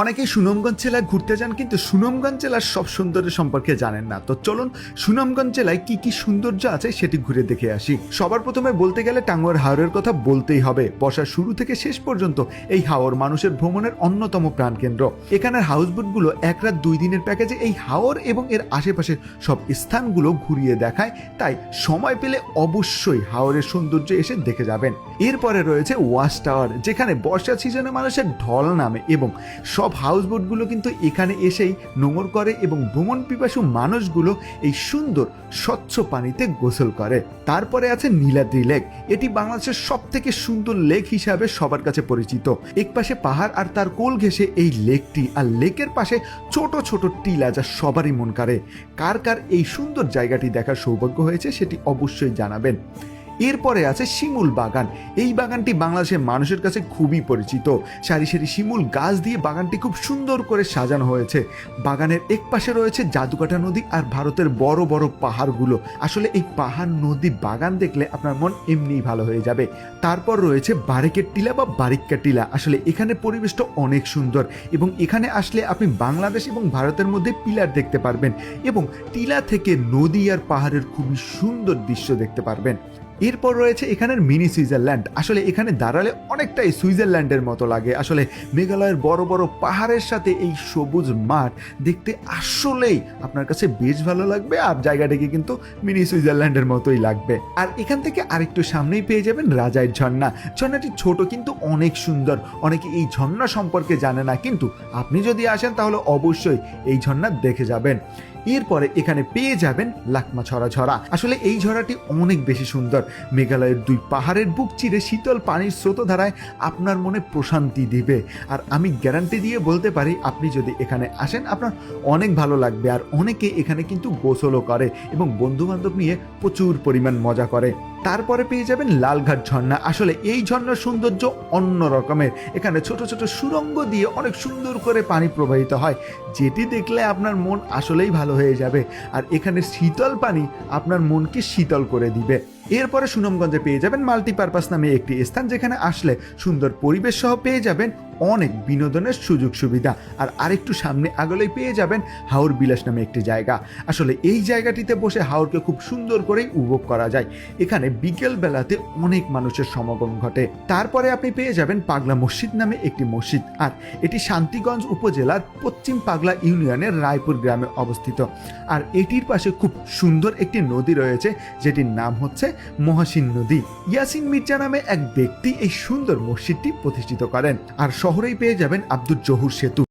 অনেকেই সুনামগঞ্জ জেলায় ঘুরতে যান, কিন্তু সুনামগঞ্জ জেলার সব সৌন্দর্য সম্পর্কে জানেন না। তো চলুন, সুনামগঞ্জ জেলায় কি কি সৌন্দর্য আছে সেটি ঘুরে দেখে আসি। সবার প্রথমে বলতে গেলে টাঙ্গুয়ার হাওরের কথা বলতেই হবে। বর্ষার শুরু থেকে শেষ পর্যন্ত এই হাওর মানুষের ভ্রমণের অন্যতম প্রাণকেন্দ্র। এখানের হাউসবোটগুলো এক রাত দুই দিনের প্যাকেজে এই হাওর এবং এর আশেপাশের সব স্থানগুলো ঘুরিয়ে দেখায়, তাই সময় পেলে অবশ্যই হাওরের সৌন্দর্য এসে দেখে যাবেন। এরপরে রয়েছে ওয়াশ টাওয়ার, যেখানে বর্ষা সিজনে মানুষের ঢল নামে এবং সব হাউসবোটগুলো কিন্তু এখানে এসেই নোঙর করে এবং ভ্রমণ পিপাসু মানুষগুলো এই সুন্দর, স্বচ্ছ পানিতে গোসল করে। তারপরে আছে নীলাদ্রি লেক। এটি বাংলাদেশের সব থেকে সুন্দর লেক হিসাবে সবার কাছে পরিচিত। এক পাশে পাহাড় আর তার কোল ঘেঁষে এই লেকটি আর লেকের পাশে ছোট ছোট টিলা যা সবারই মন কারে কার কার এই সুন্দর জায়গাটি দেখার সৌভাগ্য হয়েছে সেটি অবশ্যই জানাবেন। এরপরে আছে শিমুল বাগান। এই বাগানটি বাংলাদেশের মানুষের কাছে খুবই পরিচিত। সারি সারি শিমুল গাছ দিয়ে বাগানটি খুব সুন্দর করে সাজানো হয়েছে। বাগানের এক পাশে রয়েছে জাদুকাটা নদী আর ভারতের বড় বড় পাহাড়গুলো। আসলে এই পাহাড় নদী বাগান দেখলে আপনার মন এমনিই ভালো হয়ে যাবে। তারপর রয়েছে বারেকের টিলা বা বারিক্কা টিলা। আসলে এখানে পরিবেশটা অনেক সুন্দর এবং এখানে আসলে আপনি বাংলাদেশ এবং ভারতের মধ্যে পিলার দেখতে পারবেন এবং টিলা থেকে নদী আর পাহাড়ের খুবই সুন্দর দৃশ্য দেখতে পারবেন। এরপর রয়েছে এখানের মিনি সুইজারল্যান্ড। আসলে এখানে দাঁড়ালে অনেকটাই সুইজারল্যান্ডের মতো লাগে। আসলে মেঘালয়ের বড় বড় পাহাড়ের সাথে এই সবুজ মাঠ দেখতে আসলেই আপনার কাছে বেশ ভালো লাগবে আর জায়গাটাকে কিন্তু মিনি সুইজারল্যান্ডের মতোই লাগবে। আর এখান থেকে আরেকটু সামনেই পেয়ে যাবেন রাজাইর ঝর্ণা। ঝর্ণাটি ছোট কিন্তু অনেক সুন্দর। অনেকে এই ঝর্ণা সম্পর্কে জানে না, কিন্তু আপনি যদি আসেন তাহলে অবশ্যই এই ঝর্ণা দেখে যাবেন। এরপরে এখানে পেয়ে যাবেন লাকমা ছড়া ঝরা। আসলে এই ঝরাটি অনেক বেশি সুন্দর। মেঘালয়ের দুই পাহাড়ের বুক চিরে শীতল পানির স্রোতধারায় আপনার মনে প্রশান্তি দিবে। আর আমি গ্যারান্টি দিয়ে বলতে পারি, আপনি যদি এখানে আসেন, আপনার অনেক ভালো লাগবে। আর অনেকে এখানে কিন্তু গোসলও করে এবং বন্ধুবান্ধব নিয়ে প্রচুর পরিমাণ মজা করে। তারপরে পেয়ে যাবেন লালঘাট ঝর্ণা। আসলে এই ঝর্ণার সৌন্দর্য অন্য রকমের। এখানে ছোট ছোট সুরঙ্গ দিয়ে অনেক সুন্দর করে পানি প্রবাহিত হয়। যেটি দেখলে আপনার মন আসলেই ভালো হয়ে যাবে। আর এখানে শীতল পানি আপনার মনকে শীতল করে দিবে। এরপরে সুনামগঞ্জে পেয়ে যাবেন মাল্টিপারপাস নামে একটি স্থান, যেখানে আসলে সুন্দর পরিবেশ সহ পেয়ে যাবেন অনেক বিনোদনের সুযোগ সুবিধা। আর আরেকটু সামনে আগলেই পেয়ে যাবেন হাওর বিলাস নামে একটি জায়গা। আসলে এই জায়গাটিতে বসে হাওরকে খুব সুন্দর করেই উপভোগ করা যায়। এখানে বিকেল বেলাতে অনেক মানুষের সমাগম ঘটে। তারপরে আপনি পেয়ে যাবেন পাগলা মসজিদ নামে একটি মসজিদ। আর এটি শান্তিগঞ্জ উপজেলার পশ্চিম পাগলা ইউনিয়নের রায়পুর গ্রামে অবস্থিত। আর এটির পাশে খুব সুন্দর একটি নদী রয়েছে, যেটির নাম হচ্ছে মহাসিন নদী। ইয়াসিন মির্জা নামে এক ব্যক্তি এই সুন্দর মসজিদটি প্রতিষ্ঠিত করেন। আর শহরেই পেয়ে যাবেন আব্দুল জহুর সেতু।